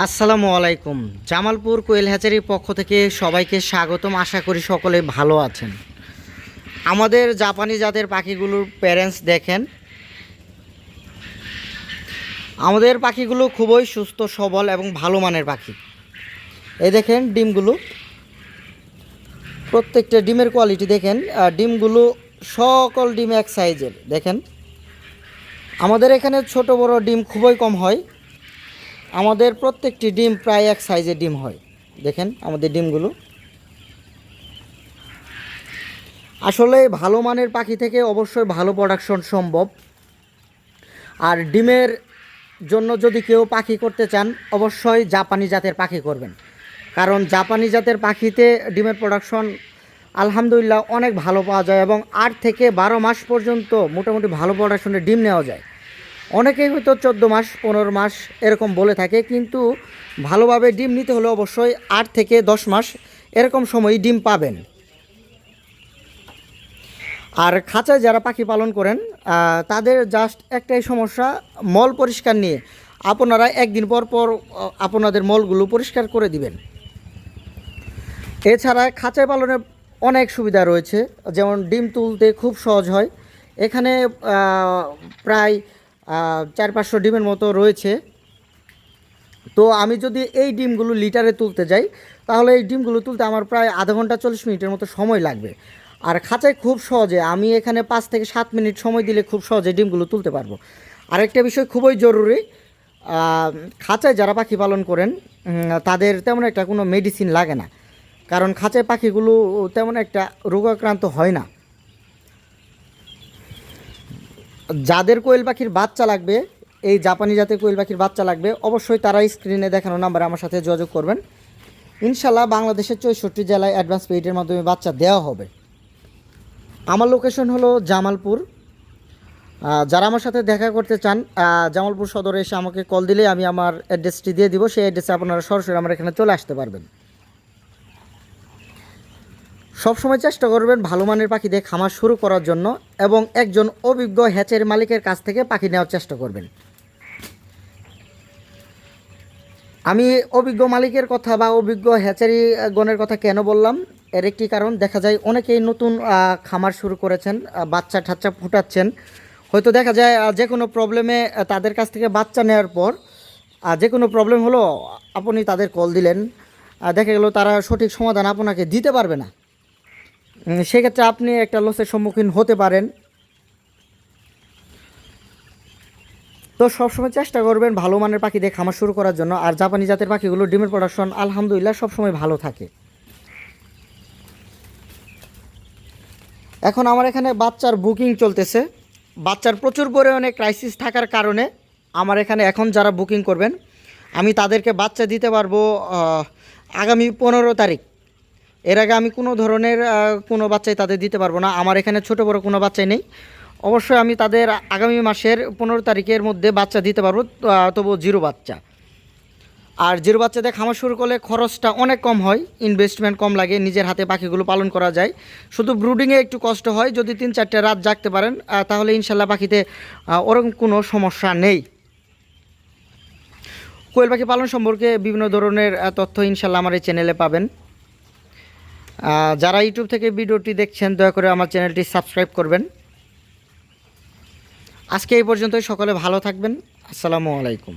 আসসালামু আলাইকুম। জামালপুর কোয়েল হ্যাচারির পক্ষ থেকে সবাইকে স্বাগতম। আশা করি সকলে ভালো আছেন। আমাদের জাপানি জাতের পাখিগুলোর প্যারেন্টস দেখেন। আমাদের পাখিগুলো খুবই সুস্থ, সবল এবং ভালো মানের পাখি। এই দেখেন ডিমগুলো। প্রত্যেকটা ডিমের কোয়ালিটি দেখেন। ডিমগুলো সকল ডিম এক সাইজের দেখেন। আমাদের এখানে ছোট বড় ডিম খুবই কম হয়। আমাদের প্রত্যেকটি ডিম প্রায় এক সাইজের ডিম হয়। দেখেন আমাদের ডিমগুলো। আসলে ভালো মানের পাখি থেকে অবশ্যই ভালো প্রোডাকশন সম্ভব। আর ডিমের জন্য যদি কেউ পাখি করতে চান, অবশ্যই জাপানি জাতের পাখি করবেন। কারণ জাপানি জাতের পাখিতে ডিমের প্রোডাকশন আলহামদুলিল্লাহ অনেক ভালো পাওয়া যায় এবং আট থেকে বারো মাস পর্যন্ত মোটামুটি ভালো প্রোডাকশনে ডিম নেওয়া যায়। অনেকেই হয়তো চোদ্দ মাস, পনেরো মাস এরকম বলে থাকে, কিন্তু ভালোভাবে ডিম নিতে হলে অবশ্যই আট থেকে দশ মাস এরকম সময় ডিম পাবেন। আর খাঁচায় যারা পাখি পালন করেন তাদের জাস্ট একটাই সমস্যা, মল পরিষ্কার নিয়ে আপনারা একদিন পর পর আপনাদের মলগুলো পরিষ্কার করে দিবেন। এছাড়া খাঁচায় পালনের অনেক সুবিধা রয়েছে, যেমন ডিম তুলতে খুব সহজ হয়। এখানে প্রায় চার পাঁচশো ডিমের মতো রয়েছে। তো আমি যদি এই ডিমগুলো লিটারে তুলতে যাই, তাহলে এই ডিমগুলো তুলতে আমার প্রায় আধা ঘণ্টা চল্লিশ মিনিটের মতো সময় লাগবে। আর খাঁচায় খুব সহজে আমি এখানে পাঁচ থেকে সাত মিনিট সময় দিলে খুব সহজে ডিমগুলো তুলতে পারব। আরেকটা বিষয় খুবই জরুরি খাঁচায় যারা পাখি পালন করেন তাদের তেমন একটা কোনো মেডিসিন লাগে না। কারণ খাঁচায় পাখিগুলো তেমন একটা রোগাক্রান্ত হয় না। যাদের কোয়েল পাখির বাচ্চা লাগবে, এই জাপানি জাতের কোয়েল পাখির বাচ্চা লাগবে, অবশ্যই তারা স্ক্রিনে দেখানো নাম্বারে আমার সাথে যোগাযোগ করবেন। ইনশাল্লাহ বাংলাদেশের চৌষট্টি জেলায় অ্যাডভান্স পেইডের মাধ্যমে বাচ্চা দেওয়া হবে। আমার লোকেশন হলো জামালপুর। যারা আমার সাথে দেখা করতে চান জামালপুর সদরে এসে আমাকে কল দিলে আমি আমার অ্যাড্রেসটি দিয়ে দিব। সেই অ্যাড্রেসে আপনারা সরাসরি আমার এখানে চলে আসতে পারবেন। সবসময় চেষ্টা করবেন ভালো মানের পাখি দিয়ে খামার শুরু করার জন্য এবং একজন অভিজ্ঞ হ্যাচের মালিকের কাছ থেকে পাখি নেওয়ার চেষ্টা করবেন। আমি অভিজ্ঞ মালিকের কথা বা অভিজ্ঞ হ্যাচারি গণের কথা কেন বললাম? এর একটি কারণ, দেখা যায় অনেকেই নতুন খামার শুরু করেছেন বাচ্চা ঠাচ্চা ফুটাচ্ছেন। হয়তো দেখা যায় যে কোনো প্রবলেমে তাদের কাছ থেকে বাচ্চা নেওয়ার পর যে কোনো প্রবলেম হলো, আপনি তাদের কল দিলেন দেখা গেল তারা সঠিক সমাধান আপনাকে দিতে পারবে না। সেক্ষেত্রে আপনি একটা লসের সম্মুখীন হতে পারেন। তো সবসময় চেষ্টা করবেন ভালো মানের পাখি দিয়ে খামার শুরু করার জন্য। আর জাপানি জাতের পাখিগুলো ডিমের প্রোডাকশন আলহামদুলিল্লাহ সবসময় ভালো থাকে। এখন আমার এখানে বাচ্চার বুকিং চলতেছে। বাচ্চার প্রচুর পরিমাণে ক্রাইসিস থাকার কারণে আমার এখানে এখন যারা বুকিং করবেন, আমি তাদেরকে বাচ্চা দিতে পারব আগামী পনেরো তারিখ। এর আগে আমি কোনো ধরনের কোনো বাচ্চাই তাদের দিতে পারব না। আমার এখানে ছোট বড় কোনো বাচ্চাই নেই। অবশ্যই আমি তাদের আগামী মাসের পনেরো তারিখের মধ্যে বাচ্চা দিতে পারব তবু জিরো বাচ্চা। আর জিরো বাচ্চাদের খামার শুরু করলে খরচটা অনেক কম হয় ইনভেস্টমেন্ট কম লাগে, নিজের হাতে পাখিগুলো পালন করা যায়। শুধু ব্রুডিংয়ে একটু কষ্ট হয়, যদি তিন চারটে রাত জাগতে পারেন তাহলে ইনশাল্লাহ পাখিতে ওরকম কোনো সমস্যা নেই। কোয়েল পাখি পালন সম্পর্কে বিভিন্ন ধরনের তথ্য ইনশাল্লাহ আমার এই চ্যানেলে পাবেন। যারা ইউটিউব থেকে ভিডিওটি দেখছেন, দয়া করে আমার চ্যানেলটি সাবস্ক্রাইব করবেন। আজকে এই পর্যন্তই, সকলে ভালো থাকবেন। আসসালামু আলাইকুম।